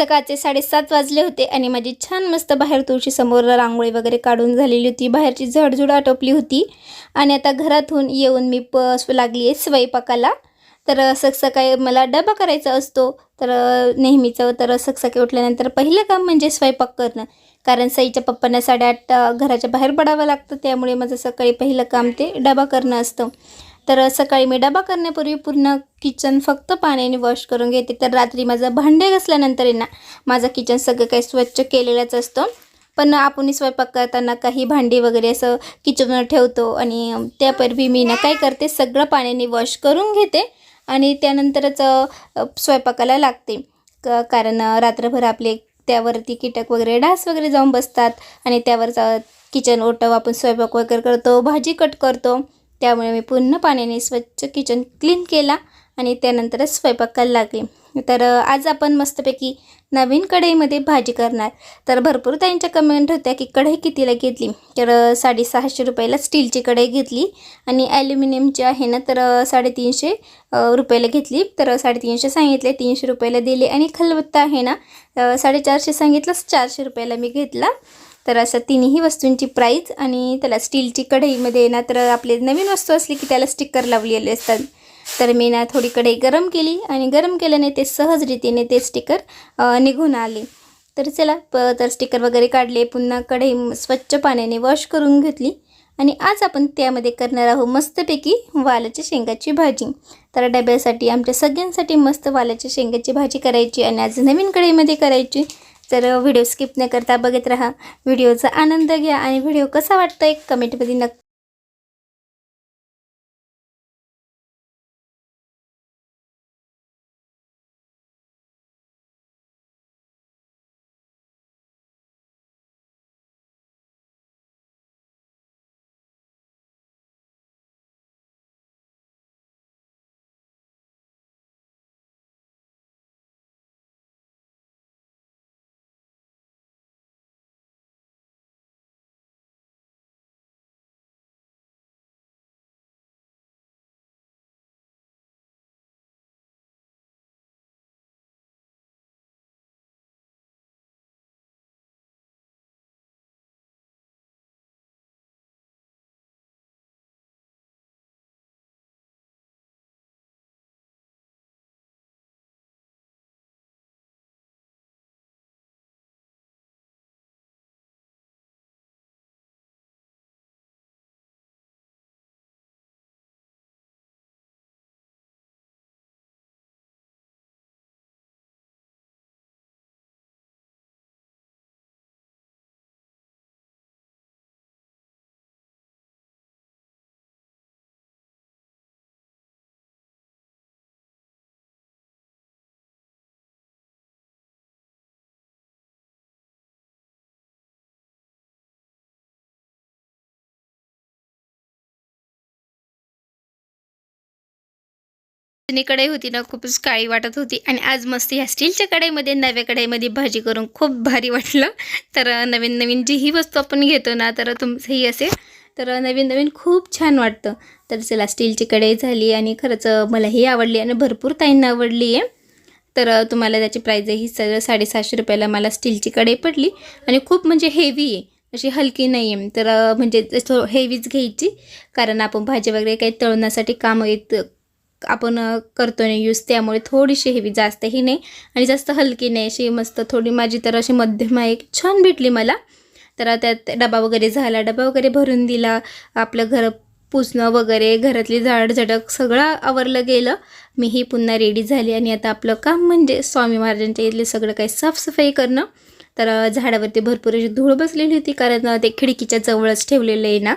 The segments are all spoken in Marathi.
सकाळचे साडेसात वाजले होते आणि माझी छान मस्त बाहेर तुळशी समोर रांगोळी वगैरे काढून झालेली होती. बाहेरची झडझुड आटोपली होती. आणि आता घरातून येऊन मी प लागली आहे स्वयंपाकाला. तर सक सकाळी मला डबा करायचा असतो. तर नेहमीचं तर सक सकाळी उठल्यानंतर पहिलं काम म्हणजे स्वयंपाक करणं. कारण सईच्या पप्पांना साडेआठ घराच्या बाहेर पडावं लागतं. त्यामुळे माझं सकाळी पहिलं काम ते डबा करणं असतं. तर सकाळी मी डबा करण्यापूर्वी पूर्ण किचन फक्त पाण्याने वॉश करून घेते. तर रात्री माझं भांडे घासल्यानंतर ना माझं किचन सगळं काही स्वच्छ केलेलंच असतं. पण आपण स्वयंपाक करताना काही भांडी वगैरे असं किचनवर ठेवतो आणि त्यापूर्वी मी ना काय करते सगळं पाण्याने वॉश करून घेते आणि त्यानंतरच स्वयंपाकाला लागते. क कारण रात्रभर आपले त्यावरती कीटक वगैरे डास वगैरे जाऊन बसतात आणि त्यावरचा किचन ओटव आपण स्वयंपाक वगैरे करतो भाजी कट करतो. त्यामुळे मी पूर्ण पाण्याने स्वच्छ किचन क्लीन केला आणि त्यानंतरच स्वयंपाकाला लागले. तर आज आपण मस्तपैकी नवीन कढईमध्ये भाजी करणार. तर भरपूर त्यांच्या कमेंट होत्या की कढई कितीला घेतली? तर साडेसहाशे रुपयाला स्टीलची कढई घेतली आणि ॲल्युमिनियमची आहे ना तर साडेतीनशे रुपयाला घेतली. तर साडेतीनशे सांगितले तीनशे रुपयाला दिले आणि खलबत्ता आहे ना साडेचारशे सांगितलं चारशे रुपयाला मी घेतला. तर असं तिन्ही वस्तूंची प्राईज आणि त्याला स्टीलची कढईमध्ये ना तर आपले नवीन वस्तू असली की त्याला स्टिकर लावलेले असतात. तर मी ना थोडी कढई गरम केली आणि गरम केल्याने ते सहज रीतीने ते स्टिकर निघून आले. तर चला प तर स्टिकर वगैरे काढले पुन्हा कढई स्वच्छ पाण्याने वॉश करून घेतली आणि आज आपण त्यामध्ये करणार आहोत मस्तपैकी वालाच्या शेंगाची भाजी. तर डब्यासाठी आमच्या सगळ्यांसाठी मस्त वालाच्या शेंगाची भाजी करायची आणि आज नवीन कढईमध्ये करायची. तर व्हिडिओ स्किप न करता बघत राहा. व्हिडिओचा आनंद घ्या आणि व्हिडिओ कसा वाटतो एक कमेंटमध्ये नक्की जुनी कढई होती ना खूपच काळी वाटत होती. आणि आज मस्त ह्या स्टीलच्या कढईमध्ये नव्या कढईमध्ये भाजी करून खूप भारी वाटलं. तर नवीन नवीन जी ही वस्तू आपण घेतो ना तर तुमचंही असेल. तर नवीन नवीन खूप छान वाटतं. तर चला स्टीलची कढई झाली आणि खरंच मलाही आवडली आणि भरपूर ताईंना आवडली आहे. तर तुम्हाला त्याची प्राईजही सगळं साडेसहाशे रुपयाला मला स्टीलची कढई पडली. आणि खूप म्हणजे हेवी आहे. अशी हलकी नाही आहे तर म्हणजे थो हेवीच घ्यायची. कारण आपण भाजी वगैरे काही तळण्यासाठी कामं येत आपण करतो नाही यूज त्यामुळे थोडीशी हेवी जास्तही नाही. आणि जास्त हलकी नाही अशी मस्त थोडी माझी तर अशी मध्यम आहे छान भेटली मला. तर त्यात डबा वगैरे झाला डबा वगैरे भरून दिला आपलं घर पुसणं वगैरे घरातली झाडझडक सगळं आवरलं गेलं. मीही पुन्हा रेडी झाली आणि आता आपलं काम म्हणजे स्वामी महाराजांच्या इथले सगळं काही साफसफाई करणं. तर झाडावरती भरपूर अशी धूळ बसलेली होती कारण ते खिडकीच्या जवळच ठेवलेलं आहे ना.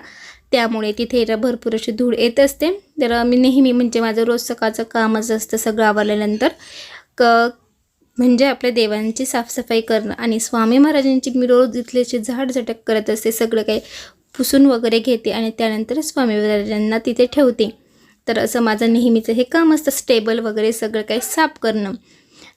त्यामुळे तिथे भरपूर अशी धूळ येत असते. तर मी नेहमी म्हणजे माझं रोज सकाळचं कामच असतं सगळं आवरल्यानंतर. क म्हणजे आपल्या देवांची साफसफाई करणं आणि स्वामी महाराजांची मी रोज इथल्याची झाड झटक करत असते सगळं काही पुसून वगैरे घेते आणि त्यानंतर स्वामी महाराजांना तिथे ठेवते. तर असं माझं नेहमीचं हे काम असतं स्टेबल वगैरे सगळं काही साफ करणं.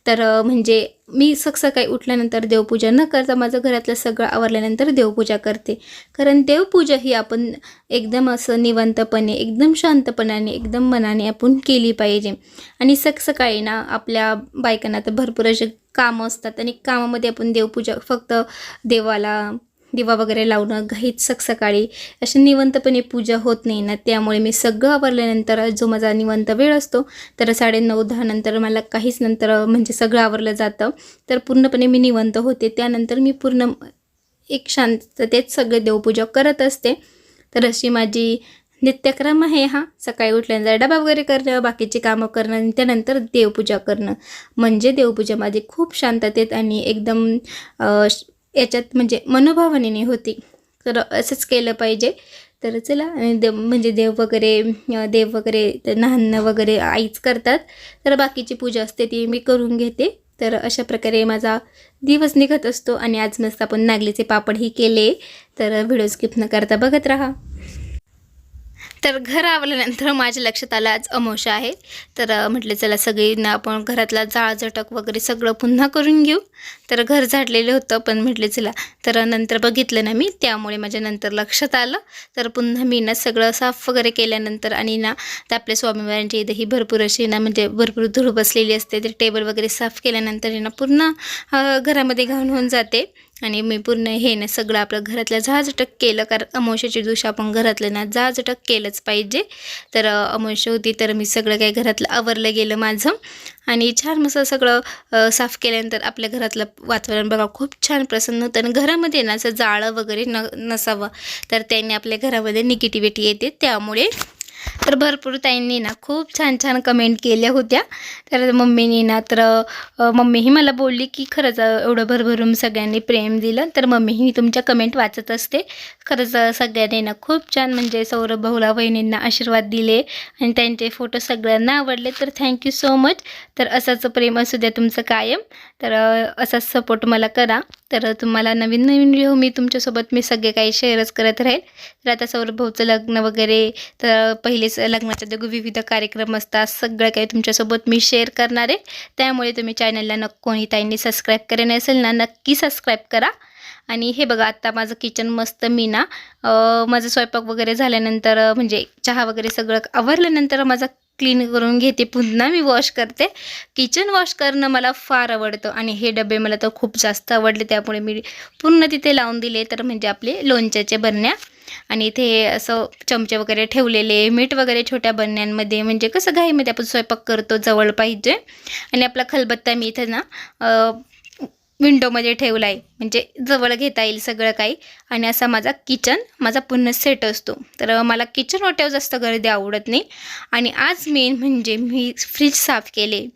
तर म्हणजे मी सकाळी उठल्यानंतर देवपूजा न करता माझं घरातलं सगळं आवरल्यानंतर देवपूजा करते. कारण देवपूजा ही आपण एकदम असं निवंतपणे एकदम शांतपणाने एकदम मनाने आपण केली पाहिजे. आणि सकाळी ना आपल्या बायकांना तर भरपूर असे कामं असतात आणि कामामध्ये आपण देवपूजा फक्त देवाला दिवा वगैरे लावणं घाईत सकाळी अशी निवंतपणे पूजा होत नाही ना त्यामुळे मी सगळं आवरल्यानंतर जो माझा निवंत वेळ असतो तर साडेनऊ दहा नंतर मला काहीच नंतर म्हणजे सगळं आवरलं जातं. तर पूर्णपणे मी निवंत होते. त्यानंतर मी पूर्ण एक शांततेत सगळे देवपूजा करत असते. तर अशी माझी नित्यक्रम आहे हा. सकाळी उठल्यानंतर डबा वगैरे करणं बाकीची कामं करणं आणि त्यानंतर देवपूजा करणं. म्हणजे देवपूजा माझी खूप शांततेत आणि एकदम श- याच्यात म्हणजे मनोभावनेने होती. तर असंच केलं पाहिजे. तर चला आणि देव म्हणजे देव वगैरे देव वगैरे नहाणं वगैरे आईच करतात. तर बाकीची पूजा असते ती मी करून घेते. तर अशा प्रकारे माझा दिवस निघत असतो आणि आज मस्त आपण नागलीचे पापडही केले. तर व्हिडिओ स्किप न करता बघत राहा. तर घर आवल्यानंतर माझ्या लक्षात आलं आज अमावश्या आहे. तर म्हटलं चला सगळींना आपण घरातला जाळझटक वगैरे सगळं पुन्हा करून घेऊ. तर घर झाडलेलं होतं पण म्हटलं चला तर नंतर बघितलं ना मी त्यामुळे माझ्या नंतर लक्षात आलं. तर पुन्हा मी ना सगळं साफ वगैरे केल्यानंतर आणि ना तर आपल्या स्वामीवारांची इथं ही भरपूर अशी ना म्हणजे भरपूर धूळ बसलेली असते ते टेबल वगैरे साफ केल्यानंतर ना पूर्ण घरामध्ये घाण होऊन जाते. आणि मी पूर्ण हे ना सगळं आपलं घरातलं झाजटक केलं कारण अमावश्याची दिवशी आपण घरातलं ना झाजटक केलंच पाहिजे. तर अमावश्या होती तर मी सगळं काही घरातलं आवरलं गेलं माझं. आणि छान मस्त सगळं साफ केल्यानंतर आपल्या घरातलं वातावरण बघा खूप छान प्रसन्न होतं. आणि घरामध्ये ना असं जाळं वगैरे न नसावं. तर त्याने आपल्या घरामध्ये निगेटिव्हिटी येते त्यामुळे तर भरपूर ताईंनी ना खूप छान छान कमेंट केल्या होत्या. तर मम्मीनी ना तर मम्मीही मला बोलली की खरंच एवढं भरभरून सगळ्यांनी प्रेम दिलं. तर मम्मीही तुमच्या कमेंट वाचत असते. खरंच सगळ्यांनी ना खूप छान म्हणजे सौरभ भाऊला वहिनींना आशीर्वाद दिले आणि त्यांचे फोटो सगळ्यांना आवडले. तर थँक्यू सो मच तर असंच प्रेम असू द्या तुमचं कायम. तर असाच सपोर्ट मला करा. तर तुम्हाला नवीन नवीन व्हिडिओ मी तुमच्यासोबत मी सगळे काही शेअरच करत राहील तर आता सौरभ भाऊचं लग्न वगैरे तर पहिले लगेच लग्नाच्या दोघं विविध कार्यक्रम असतात. सगळं काही तुमच्यासोबत मी शेअर करणार आहे. त्यामुळे तुम्ही चॅनलला नक्की कोणी ताईंनी सबस्क्राईब करे नसेल ना नक्की सबस्क्राईब करा. आणि हे बघा आत्ता माझं किचन मस्त मी ना माझं स्वयंपाक वगैरे झाल्यानंतर म्हणजे चहा वगैरे सगळं आवरल्यानंतर माझा क्लीन करून घेते. पुन्हा मी वॉश करते. किचन वॉश करणं मला फार आवडतं आणि हे डबे मला तर खूप जास्त आवडले. त्यामुळे मी पूर्ण तिथे लावून दिले. तर म्हणजे आपले लोणच्याचे बरण्या. आणि इथे असं चमचे वगैरे ठेवलेले मीठ वगैरे छोट्या बरण्यांमध्ये म्हणजे कसं घाईमध्ये आपण स्वयंपाक करतो जवळ पाहिजे. आणि आपला खलबत्ता मी इथं ना विंडोमध्ये ठेवला आहे म्हणजे जवळ घेता येईल सगळं काही. आणि असा माझा किचन माझा पूर्ण सेट असतो. तर मला किचन ओट्यावर जास्त गर्दी आवडत नाही. आणि आज मेन म्हणजे मी फ्रीज साफ केले.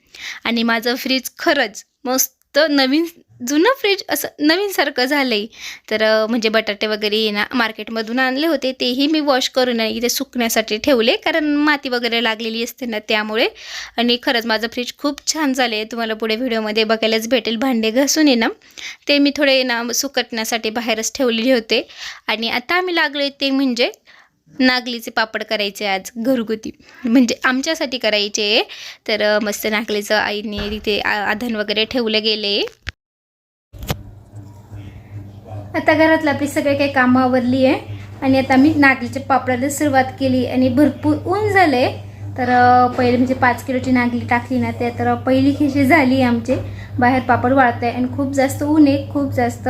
आणि माझं फ्रीज खरंच मस्त नवीन जुनं फ्रीज असं नवीनसारखं झालं आहे तर म्हणजे बटाटे वगैरे ना मार्केटमधून आणले होते तेही मी वॉश करून इथे सुकण्यासाठी ठेवले. कारण माती वगैरे लागलेली असते ना त्यामुळे. आणि खरंच माझं फ्रीज खूप छान झालं आहे तुम्हाला पुढे व्हिडिओमध्ये बघायलाच भेटेल. भांडे घासून ये ना ते मी थोडे ना सुकटण्यासाठी बाहेरच ठेवलेले होते. आणि आता आम्ही लागलो ते म्हणजे नागलीचे पापड करायचे आज घरगुती. म्हणजे आमच्यासाठी करायचे. तर मस्त नागलीचं आईने तिथे आ- आधण वगैरे ठेवले गेले. आता घरातलं आपली सगळे काही कामं आवरली आहे. आणि आता मी नागलीच्या पापडाला सुरुवात केली आणि भरपूर ऊन झालं आहे तर पहिले म्हणजे पाच किलोची नागली टाकली ना त्या तर पहिली खिशी झाली आहे आमची. बाहेर पापड वाळत आहे आणि खूप जास्त ऊन आहे खूप जास्त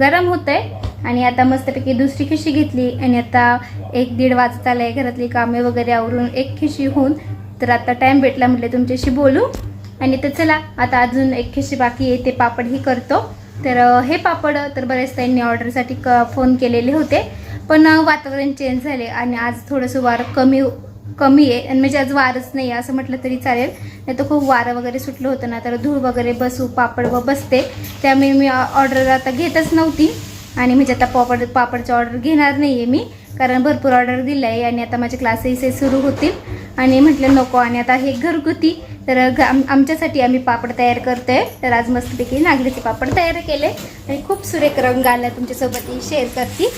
गरम होत आहे आणि आता मस्तपैकी दुसरी खिशी घेतली आणि आता एक दीड वाजत आलं आहे घरातली कामे वगैरे आवरून एक खिशी होऊन. तर आता टाईम भेटला म्हटलं तुमच्याशी बोलू. आणि तर चला आता अजून एक खिशी बाकी आहे ते पापडही करतो. तर हे पापड तर बऱ्याच त्यांनी ऑर्डरसाठी क फोन केलेले होते. पण वातावरण चेंज झाले आणि आज थोडंसं वारं कमी हो, कमी आहे. आणि म्हणजे आज वारच नाही आहे असं म्हटलं तरी चालेल. नाही तर खूप वारं वगैरे सुटलं होतं ना तर धूळ वगैरे बसू पापड व बसते. त्यामुळे मी ऑर्डर आता घेतच नव्हती. आणि म्हणजे आता पापड पापडची ऑर्डर घेणार नाही आहे मी. कारण भरपूर ऑर्डर दिलं आहे आणि आता माझे क्लासेस हे सुरू होतील. आणि म्हटलं नको आणि आता हे घरगुती. तर आम आमच्यासाठी आम्ही पापड तयार करतो आहे तर आज मस्तपैकी नागलीचे पापड तयार केले. आणि खूप सुरेख रंग आला तुमच्यासोबत शेअर करते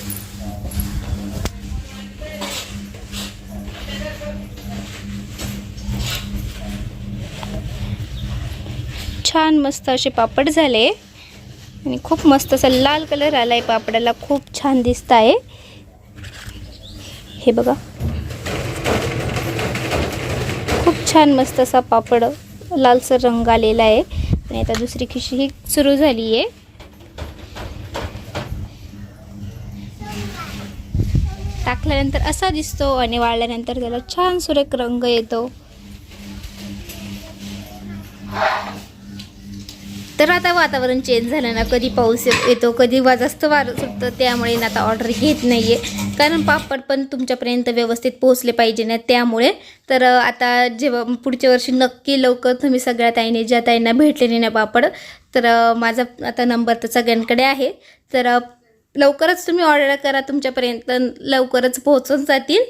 छान मस्त असे पापड झाले. आणि खूप मस्त असा लाल कलर आला आहे पापडाला. खूप छान दिसत आहे हे बघा. खूप छान मस्त असा पापड लालसर रंग आलेला आहे. आणि आता दुसरी खिशी ही सुरू झाली आहे टाकल्यानंतर असा दिसतो आणि वाळल्यानंतर त्याला छान सुरेख रंग येतो. तर आता वातावरण चेंज झालं ना कधी पाऊस येत- येतो कधी वा जास्त वारं सुटतं त्यामुळे ना आता ऑर्डर घेत नाही आहे कारण पापड पण तुमच्यापर्यंत व्यवस्थित पोहोचले पाहिजे ना त्यामुळे. तर आता जेव्हा पुढच्या वर्षी नक्की लवकर तुम्ही सगळ्या ताईने ज्या ताईंना भेटलेले ना पापड तर माझा आता नंबर तर सगळ्यांकडे आहे. तर लवकरच तुम्ही ऑर्डर करा तुमच्यापर्यंत लवकरच पोहोचून जातील.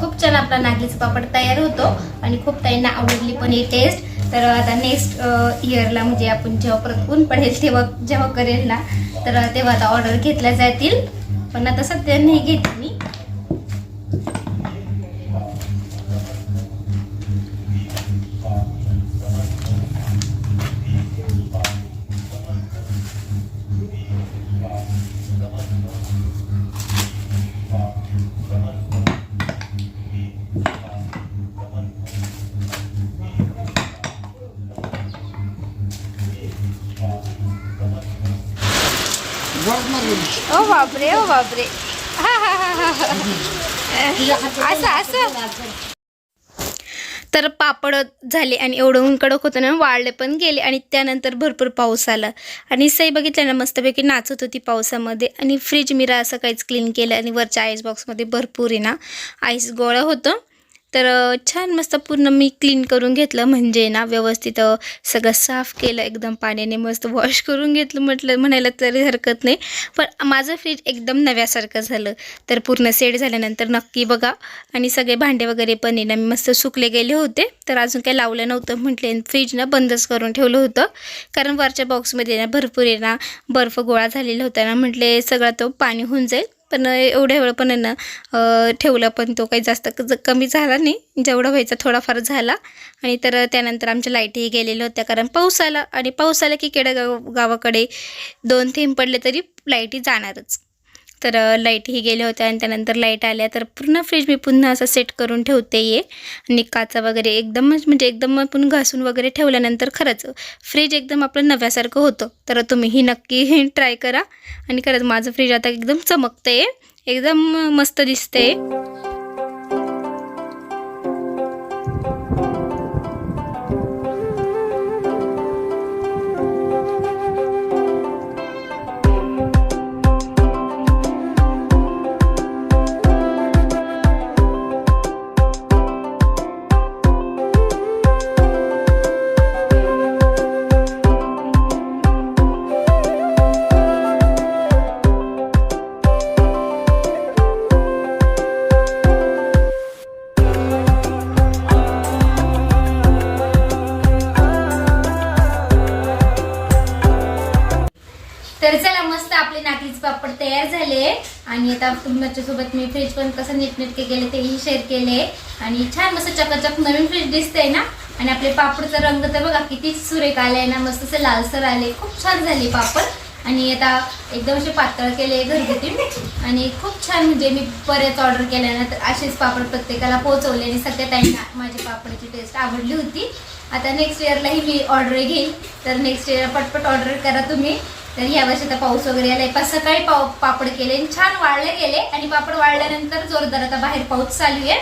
खूप छान आपला नागलीचा पापड तयार होतो आणि खूप ताईंना आवडली पण ही टेस्ट तर आता नेक्स्ट इयरला म्हणजे आपण जेव्हा परत ऊन पडेल तेव्हा जेव्हा करेल ना तर तेव्हा आता ऑर्डर घेतल्या जातील. पण आता सध्या नाही घेते मी ओ बापरे ओ बापरे. असं असं. तर पापड झाले आणि एवढं ऊन कडक होतं ना वाळले पण गेले आणि त्यानंतर भरपूर पाऊस आला. आणि सई बघितलं ना मस्तपैकी नाचत होती पावसामध्ये. आणि फ्रीज मिरा असं काहीच क्लीन केलं आणि वरच्या आईस बॉक्समध्ये भरपूर आहे ना आईस गोळं होतं. तर छान मस्त पूर्ण मी क्लीन करून घेतलं. म्हणजे ना व्यवस्थित सगळं साफ केलं एकदम पाण्याने मस्त वॉश करून घेतलं म्हटलं म्हणायला तरी हरकत नाही. पण माझं फ्रीज एकदम नव्यासारखं झालं. तर पूर्ण सेट झाल्यानंतर नक्की बघा. आणि सगळे भांडे वगैरे पण आहे ना मी मस्त सुकले गेले होते. तर अजून काही लावलं नव्हतं म्हटले फ्रीज ना बंदच करून ठेवलं होतं. कारण वरच्या बॉक्समध्ये ना भरपूर आहे ना बर्फ गोळा झालेला होता ना म्हटले सगळा तो पाणी होऊन जाईल. पण एवढ्या वेळ पण आहे ना ठेवला ठेवलं पण तो काही जास्त क- ज- कमी झाला नाही. जेवढा व्हायचा थोडाफार झाला. आणि तर त्यानंतर आमच्या लाईटही गेलेल्या होत्या. कारण पाऊस आला आणि पाऊस आला की केडगाव गावाकडे दोन थेंब पडले तरी लाईटी जाणारच. तर लाईटही गेल्या होत्या आणि त्यानंतर लाइट आल्या. तर पूर्ण फ्रीज मी पुन्हा असं सेट करून ठेवते ये आणि काचा वगैरे एकदमच म्हणजे एकदम आपण घासून वगैरे ठेवल्यानंतर खरंच फ्रीज एकदम आपलं नव्यासारखं होतं. तर तुम्हीही नक्की ट्राय करा. आणि खरंच माझं फ्रीज आता एकदम चमकतं आहे एकदम मस्त दिसते तर चला मस्त आपले नागलीचे पापड तयार झाले. आणि आता तुमच्यासोबत मी फ्रीज पण कसं नीटनेटके केले तेही शेअर केले. आणि छान मस्त चकाचक नवीन फ्रीज दिसतंय ना? आणि आपले पापडचा रंग तर बघा किती सुरेख आलाय ना? मस्त असं लालसर आले खूप छान झाले पापड. आणि आता एकदम असे पातळ केले घरगुती. आणि खूप छान म्हणजे मी बरेच ऑर्डर केल्या ना तर असेच पापड प्रत्येकाला पोहोचवले. आणि सध्या ताईंना माझ्या पापडाची टेस्ट आवडली होती. आता नेक्स्ट इयरलाही मी ऑर्डर घेईल तर नेक्स्ट इयर पटपट ऑर्डर करा तुम्ही. तर ह्या वर्षी आता पाऊस वगैरे आलाय. पाच सकाळी पाव पापड केले आणि छान वाळले गेले. आणि पापड वाळल्यानंतर जोरदार आता बाहेर पाऊस चालू आहे.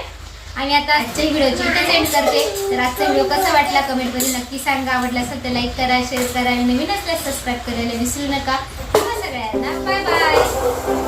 आणि आता आजच्या व्हिडिओची इथेच सेंड करते. तर आजचा व्हिडिओ कसा वाटला कमेंटमध्ये नक्की सांगा. आवडला असेल तर लाईक करा शेअर करा. आणि नवीन असल्यास सबस्क्राईब करायला विसरू नका. सगळ्यांना बाय बाय